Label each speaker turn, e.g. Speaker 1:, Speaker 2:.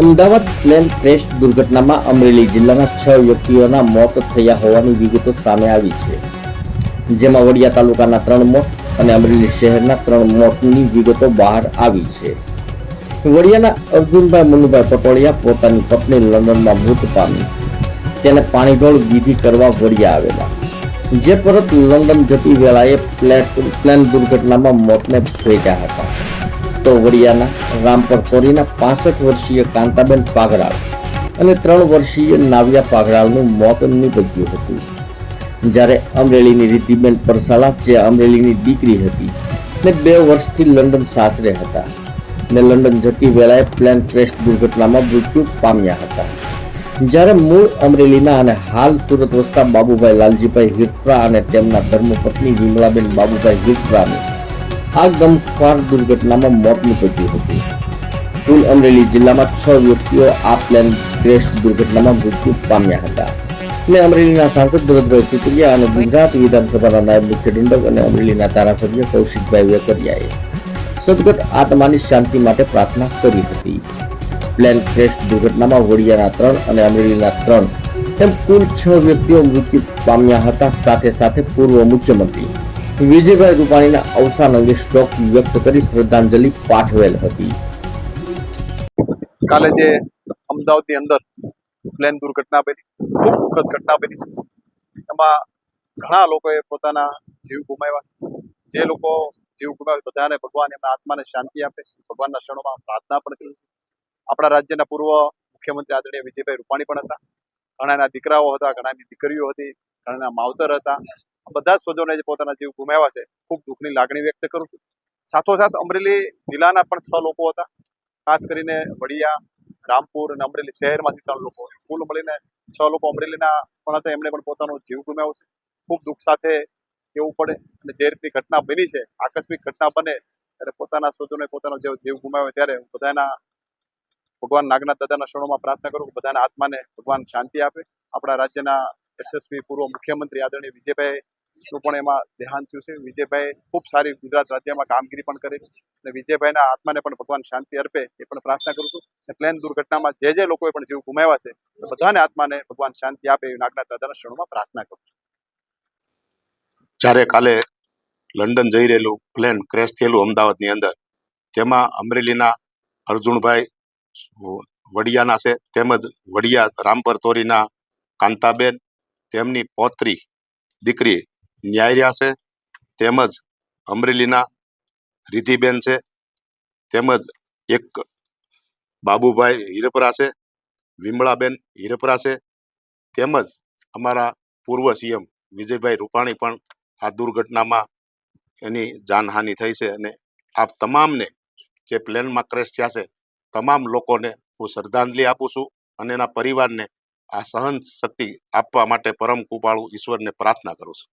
Speaker 1: Ahmedabad plane crash દુર્ઘટનામાં અમરેલી જિલ્લાના છ વ્યક્તિઓના મોત થયા હોવાની વિગતો સામે આવી છે. જેમાં વડિયા તાલુકાના ત્રણ મોત અને અમરેલી શહેરના ત્રણ મોતની વિગતો બહાર આવી છે. વડિયાના અર્જુનભાઈ મનુભાઈ પટોળિયા પોતાની પત્ની લંડનમાં મૃત પામી. તેને પાણીઢોળ વિધિ કરવા વડિયા આવેલા. જે પરત લંડન જતી વેળાએ પ્લેન દુર્ઘટનામાં મોતને ભેટ્યા હતા. તો વડિયાના રામપર કોરીના પાસઠ વર્ષીય કાંતાબેન પાઘરાળ અને ત્રણ વર્ષીય નાવિયા પાઘરાળનું મોત નીપજ્યું હતું. જ્યારે અમરેલીની રીતિબેન પરસાલા, જે અમરેલીની દીકરી હતી ને બે વર્ષથી લંડન સાસરે હતા ને લંડન જતી વેળાએ પ્લેન ક્રેશ દુર્ઘટનામાં મૃત્યુ પામ્યા હતા. જ્યારે મૂળ અમરેલીના અને હાલ સુરત વસતા બાબુભાઈ લાલજીભાઈ હિરપરા અને તેમના ધર્મપત્ની વિમલાબેન બાબુભાઈ હિરપરાનું આ ગમખ્વાર દુર્ઘટનામાં મોત નીપજ્યું હતું. કુલ અમરેલી જિલ્લામાં છ વ્યક્તિઓ આ પ્લેન ક્રેશ દુર્ઘટનામાં મૃત્યુ પામ્યા હતા. અને અમરેલીના સાંસદ ભરતભાઈ સુતરિયા અને ગુજરાત વિધાનસભાના નાયબ મુખ્ય દંડક અને અમરેલીના ધારાસભ્ય કૌશિકભાઈ વેકરિયાએ સદગત આત્માની શાંતિ માટે પ્રાર્થના કરી હતી. પ્લેન ક્રેશ દુર્ઘટનામાં વડિયાના ત્રણ અને અમરેલીના ત્રણ એમ કુલ છ વ્યક્તિઓ મૃત્યુ પામ્યા હતા. સાથે સાથે પૂર્વ મુખ્યમંત્રી વિજયભાઈ રૂપાણીના અવસાન અંગે શોક વ્યક્ત કરી શ્રદ્ધાંજલિ પાઠવેલ હતી.
Speaker 2: કાલે જે અમદાવાદની અંદર પ્લેન દુર્ઘટના બની, ખૂબ દુઃખદ ઘટના બની છે. એમાં ઘણા લોકોએ પોતાના જીવ ગુમાવ્યા. જે લોકો જીવ ગુમાવ્યા, બધાને ભગવાન એમના આત્માને શાંતિ આપે, ભગવાનના ક્ષણોમાં પ્રાર્થના પણ કરી આપણા રાજ્યના પૂર્વ મુખ્યમંત્રી આદરણીય વિજયભાઈ રૂપાણી પણ હતા. ઘણાના દીકરાઓ હતા, ઘણાની દીકરીઓ હતી, ઘણાના માવતર હતા. બધા સ્વજોને જે પોતાના જીવ ગુમાવ્યા છે, ખૂબ દુઃખની લાગણી વ્યક્ત કરું છું. સાથોસાથ અમરેલી જિલ્લાના પણ છ લોકો હતા. ખાસ કરીને વડિયા, રામપુર અને અમરેલી શહેરમાંથી ત્રણ લોકો કુલ મળીને છ લોકો અમરેલીના પણ હતા. એમણે પણ પોતાનો જીવ ગુમાવ્યો છે. ખૂબ દુઃખ સાથે કેવું પડે અને જે રીતની ઘટના બની છે, આકસ્મિક ઘટના બને ત્યારે પોતાના સ્વજોને પોતાનો જે જીવ ગુમાવ્યો ત્યારે હું બધાના, ભગવાન નાગનાથ દાદાના શરણોમાં પ્રાર્થના કરું કે બધાના આત્માને ભગવાન શાંતિ આપે. આપણા રાજ્યના યશસ્વી પૂર્વ મુખ્યમંત્રી આદરણીય વિજયભાઈ નું પણ એમાં દેહાંત થયું છે. વિજયભાઈ ખૂબ સારી ગુજરાત રાજ્યમાં કામગીરી પણ કરી અને વિજયભાઈના આત્માને પણ ભગવાન શાંતિ અર્પે એ પણ પ્રાર્થના કરું છું. પ્લેન દુર્ઘટનામાં જે જે લોકોએ પણ જીવ ગુમાવ્યા છે બધાને આત્માને ભગવાન શાંતિ આપે એવી નાગના દાદાના શરણોમાં પ્રાર્થના કરું છું.
Speaker 3: જ્યારે કાલે લંડન જઈ રહેલું પ્લેન ક્રેશ થયેલું અમદાવાદની અંદર, તેમાં અમરેલીના અર્જુનભાઈ વડિયાના છે, તેમજ વડિયા રામપર તોરીના કાંતાબેન, તેમની પૌત્રી દીકરી ન્યાયર્યા છે. તેમજ અમરેલીના રિધિબેન છે. તેમજ એક બાબુભાઈ હિરપરા છે. વિમળાબેન હિરપરા છે. તેમજ અમારા પૂર્વ સીએમ વિજયભાઈ રૂપાણી પણ આ દુર્ઘટનામાં એની જાનહાનિ થઈ છે અને આ તમામને જે પ્લેનમાં ક્રેશ થયા છે, તમામ લોકોને હું શ્રદ્ધાંજલિ આપું છું અને એના પરિવારને આ સહન શક્તિ આપવા માટે પરમ કૃપાળુ ઈશ્વરને પ્રાર્થના કરું છું.